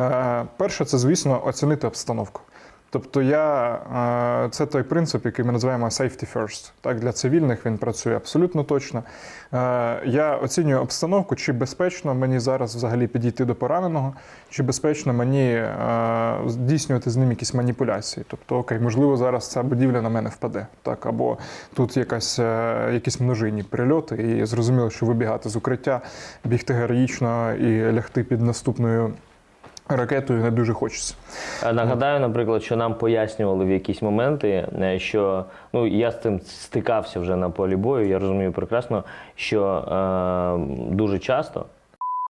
Е, Перше, це, звісно, оцінити обстановку. Тобто я, е, це той принцип, який ми називаємо safety first. Так, для цивільних він працює абсолютно точно. Е, Я оцінюю обстановку, чи безпечно мені зараз взагалі підійти до пораненого, чи безпечно мені здійснювати з ним якісь маніпуляції. Тобто, окей, можливо, зараз ця будівля на мене впаде, так, або тут якась, якісь множинні прильоти, і зрозуміло, що вибігати з укриття, бігти героїчно і лягти під наступною ракетою не дуже хочеться. Нагадаю, наприклад, що нам пояснювали в якісь моменти, е, що ну я з цим стикався вже на полі бою. Я розумію прекрасно, що е, дуже часто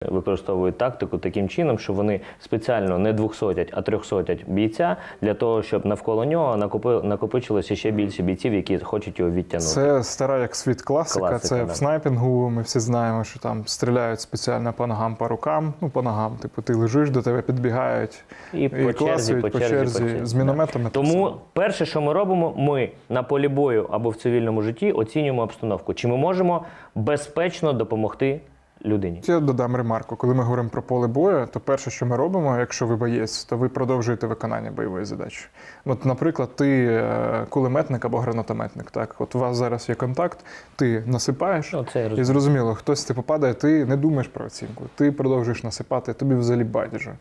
використовують тактику таким чином, що вони спеціально не двохсотять, а трьохсотять бійця для того, щоб навколо нього накопи, накопичилося ще більше бійців, які хочуть його відтягнути. Це стара як світ класика. Класика, це да. в снайпінгу. Ми всі знаємо, що там стріляють спеціально по ногам, по рукам. Ну, по ногам. Типу, ти лежиш, до тебе підбігають І і, по черзі, класують по черзі, по черзі. з мінометами. так Тому перше, що ми робимо, ми на полі бою або в цивільному житті оцінюємо обстановку. Чи ми можемо безпечно допомогти людині? Я додам ремарку. Коли ми говоримо про поле бою, то перше, що ми робимо, якщо ви боєць, то ви продовжуєте виконання бойової задачі. От, наприклад, ти е, кулеметник або гранатометник. Так, от у вас зараз є контакт, ти насипаєш. Ну, це І зрозуміло, хтось типу падає, ти не думаєш про оцінку, ти продовжуєш насипати, тобі взагалі байдуже.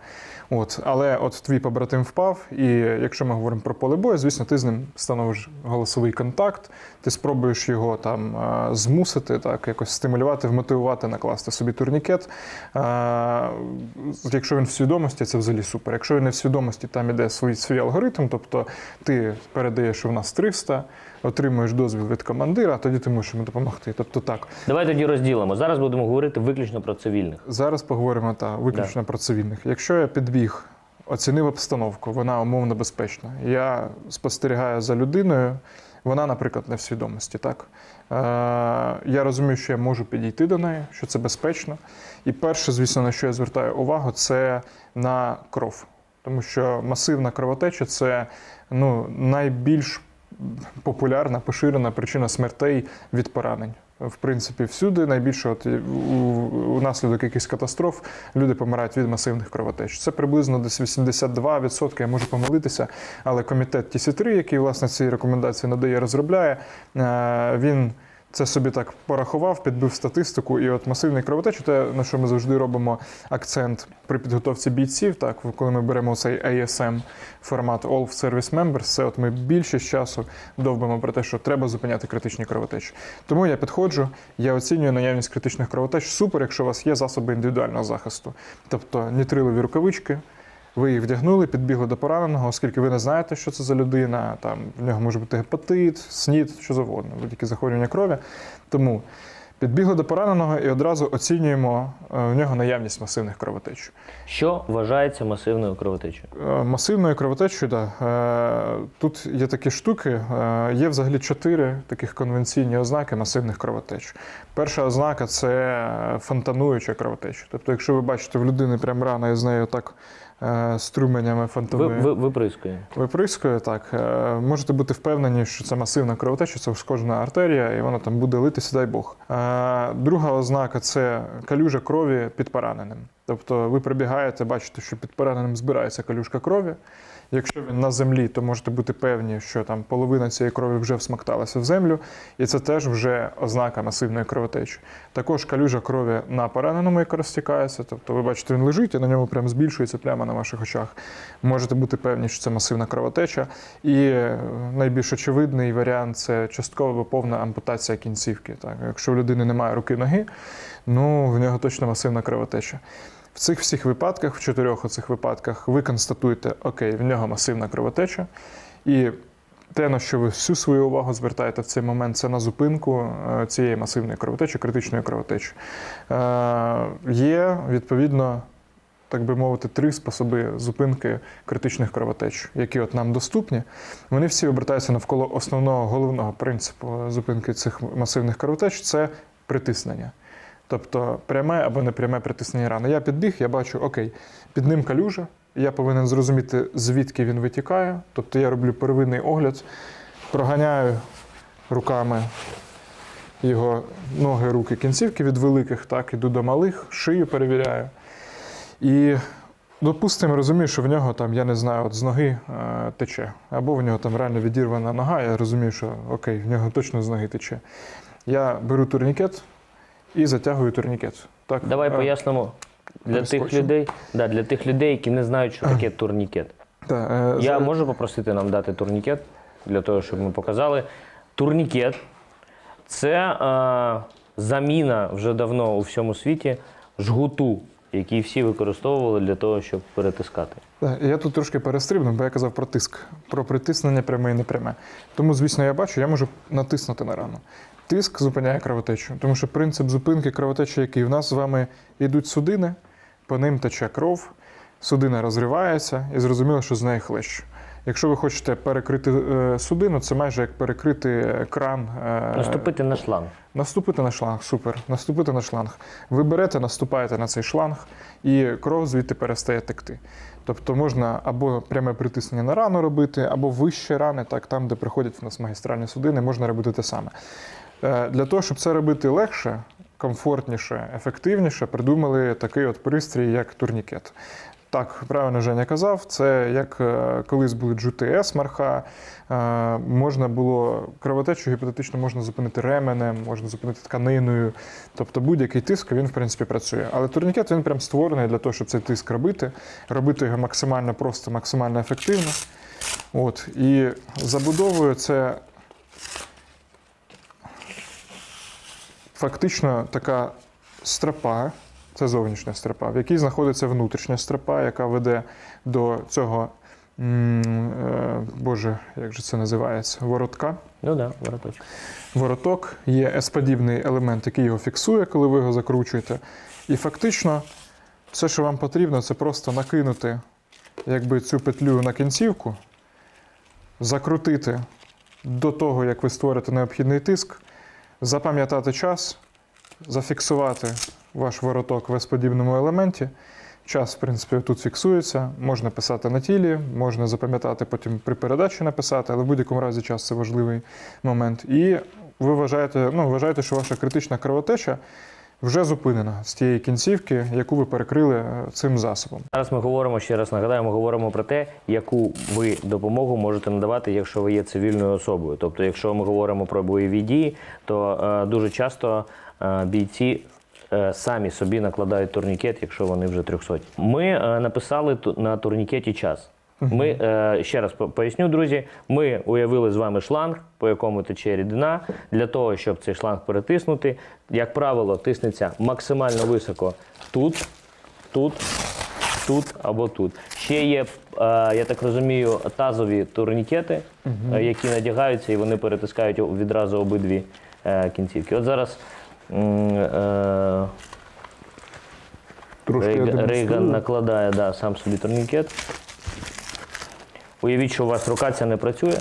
От, але от твій побратим впав, і якщо ми говоримо про поле бою, звісно, ти з ним становиш голосовий контакт, ти спробуєш його там е, змусити, так, якось стимулювати, вмотивувати, накласти собі турнікет. Якщо він в свідомості, це взагалі супер. Якщо він не в свідомості, там іде свій, свій алгоритм, тобто ти передаєш у нас 300, отримуєш дозвіл від командира, а тоді ти можеш йому допомогти. Тобто так. Давай тоді розділимо. Зараз будемо говорити виключно про цивільних. Зараз поговоримо та виключно про цивільних. Якщо я підбіг, оцінив обстановку, вона умовно безпечна. Я спостерігаю за людиною, вона, наприклад, не в свідомості. Так? Е, я розумію, що я можу підійти до неї, що це безпечно. І перше, звісно, на що я звертаю увагу, це на кров. Тому що масивна кровотеча це ну, найбільш популярна, поширена причина смертей від поранень. В принципі, всюди найбільше от, у, наслідок якихось катастроф люди помирають від масивних кровотеч. Це приблизно десь 82%, я можу помилитися, але комітет ТІСІ-3, який власне ці рекомендації надає, розробляє, е, він це собі так порахував, підбив статистику, і от масивний кровотеч, те, на що ми завжди робимо акцент при підготовці бійців, так коли ми беремо цей ASM формат All Service Members, це от ми більшість часу довбимо про те, що треба зупиняти критичні кровотечі. Тому я підходжу, я оцінюю наявність критичних кровотеч. Супер, якщо у вас є засоби індивідуального захисту, тобто нітрилові рукавички. Ви їх вдягнули, підбігли до пораненого, оскільки ви не знаєте, що це за людина. Там в нього може бути гепатит, снід, що завгодно, будь-які захворювання крові. Тому підбігли до пораненого і одразу оцінюємо е, в нього наявність масивних кровотеч. Що вважається масивною кровотечею? Е, Масивною кровотечею, да. Е, тут є такі штуки. Є взагалі чотири таких конвенційні ознаки масивних кровотеч. Перша ознака це фонтануюча кровотеча. Тобто, якщо ви бачите в людини прям рана і з нею так е, струменями Ви, ви, виприскує. Виприскує, так. Е, Можете бути впевнені, що це масивна кровотеча, це ушкоджена артерія, і вона там буде литися, дай Бог. Е, Друга ознака це калюжа крові під пораненим. Тобто ви прибігаєте, бачите, що під пораненим збирається калюжка крові. Якщо він на землі, то можете бути певні, що там половина цієї крові вже всмокталася в землю, і це теж вже ознака масивної кровотечі. Також калюжа крові на пораненому, яка розтікається. Тобто, ви бачите, він лежить, і на ньому прям збільшується пляма на ваших очах. Можете бути певні, що це масивна кровотеча. І е, найбільш очевидний варіант це часткова або повна ампутація кінцівки. Так, якщо у людини немає руки ноги, ну в нього точно масивна кровотеча. В цих всіх випадках, в чотирьох оцих випадках, ви констатуєте, окей, в нього масивна кровотеча. І те, на що ви всю свою увагу звертаєте в цей момент, це на зупинку е, цієї масивної кровотечі, критичної кровотечі. Е, Є, відповідно, так би мовити, три способи зупинки критичних кровотеч, які от нам доступні. Вони всі обертаються навколо основного головного принципу зупинки цих масивних кровотеч це притиснення. Тобто пряме або непряме притиснення рани. Я підбіг, я бачу, окей, під ним калюжа, я повинен зрозуміти, звідки він витікає. Тобто я роблю первинний огляд, проганяю руками його ноги, руки, кінцівки від великих, так, іду до малих, шию перевіряю. І Допустимо, розумію, що в нього там, я не знаю, от з ноги е, тече. Або в нього там реально відірвана нога, я розумію, що окей, в нього точно з ноги тече. Я беру турнікет і затягую турнікет. Так, Давай е, пояснимо для тих перескочимо. людей, да, для тих людей, які не знають, що таке турнікет. та, е, Я за- можу попросити нам дати турнікет для того, щоб ми показали. Турнікет це е, заміна вже давно у всьому світі жгуту, який всі використовували для того, щоб перетискати. Так, Я тут трошки перестрибнув, бо я казав про тиск, про притиснення пряме і непряме. Тому, звісно, я бачу, я можу натиснути на рану. Тиск зупиняє кровотечу, тому що принцип зупинки кровотечі, який в нас з вами йдуть судини, по ним тече кров, судина розривається і зрозуміло, що з неї хлещ. Якщо ви хочете перекрити е, судину, це майже як перекрити кран. е, Наступити на шланг. Наступити на шланг, супер. Наступити на шланг. Ви берете, наступаєте на цей шланг, і кров звідти перестає текти. Тобто можна або пряме притиснення на рану робити, або вище рани, так, там, де приходять в нас магістральні судини, можна робити те саме. Е, Для того, щоб це робити легше, комфортніше, ефективніше, придумали такий от пристрій, як турнікет. Так, правильно Женя казав, це як е, колись були GTS марха, е, можна було кровотечу гіпотетично можна зупинити ременем, можна зупинити тканиною. Тобто будь-який тиск він в принципі працює. Але турнікет він прям створений для того, щоб цей тиск робити, робити його максимально просто, максимально ефективно. От. І забудовою це фактично така стропа, це зовнішня стропа, в якій знаходиться внутрішня стропа, яка веде до цього, е, боже, як же це називається? Воротка. Ну да, вороточок. Вороток є S-подібний елемент, який його фіксує, коли ви його закручуєте. І фактично, все, що вам потрібно, це просто накинути якби, цю петлю на кінцівку, закрутити до того, як ви створите необхідний тиск, запам'ятати час, зафіксувати ваш вороток в S-подібному елементі. Час, в принципі, тут фіксується, можна писати на тілі, можна запам'ятати потім при передачі написати, але в будь-якому разі час це важливий момент. І ви вважаєте, ну, вважаєте, що ваша критична кровотеча вже зупинена з тієї кінцівки, яку ви перекрили е, цим засобом. Зараз ми говоримо ще раз нагадаю, ми говоримо про те, яку ви допомогу можете надавати, якщо ви є цивільною особою. Тобто, якщо ми говоримо про бойові дії, то е, дуже часто е, бійці. е, Самі собі накладають турнікет, якщо вони вже 300. Ми е, написали на турнікеті час. Ми е, ще раз поясню, друзі. Ми уявили з вами шланг, по якому тече рідина. Для того, щоб цей шланг перетиснути, як правило, тиснеться максимально високо тут, тут, тут або тут. Ще є, е, я так розумію, тазові турнікети, е, які надягаються і вони перетискають відразу обидві е, кінцівки. От зараз е, Рейган, Рейган накладає да, сам собі турнікет. Уявіть, що у вас рука ця не працює.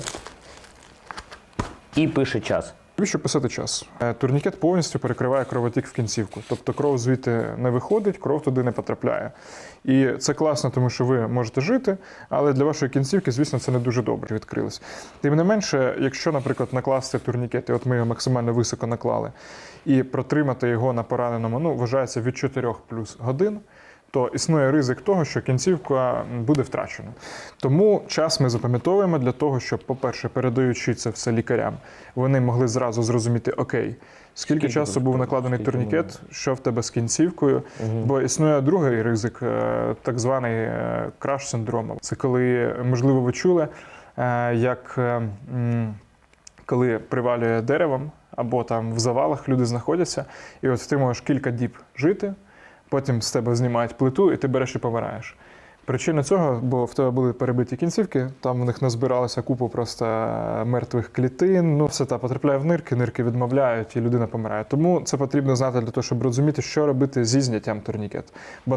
І пише час. Навіщо писати час? Е, Турнікет повністю перекриває кровотік в кінцівку. Тобто кров звідти не виходить, кров туди не потрапляє. І це класно, тому що ви можете жити, але для вашої кінцівки, звісно, це не дуже добре відкрилось. Тим не менше, якщо, наприклад, накласти турнікет, і от ми його максимально високо наклали, і протримати його на пораненому, ну, вважається від 4 плюс годин. То існує ризик того, що кінцівка буде втрачена. Тому час ми запам'ятовуємо для того, щоб, по-перше, передаючи це все лікарям, вони могли зразу зрозуміти, окей, скільки, Скільки часу був накладений скільки турнікет, що в тебе з кінцівкою. Бо існує другий ризик, е, так званий е, краш синдром. Це коли, можливо, ви чули, е, як коли привалює деревом або там в завалах люди знаходяться, і от ти можеш кілька діб жити, потім з тебе знімають плиту, і ти береш і помираєш. Причина цього, бо в тебе були перебиті кінцівки, там в них назбиралася купу просто мертвих клітин. Ну, все та потрапляє в нирки, нирки відмовляють, і людина помирає. Тому це потрібно знати для того, щоб розуміти, що робити зі зняттям турнікет. Бо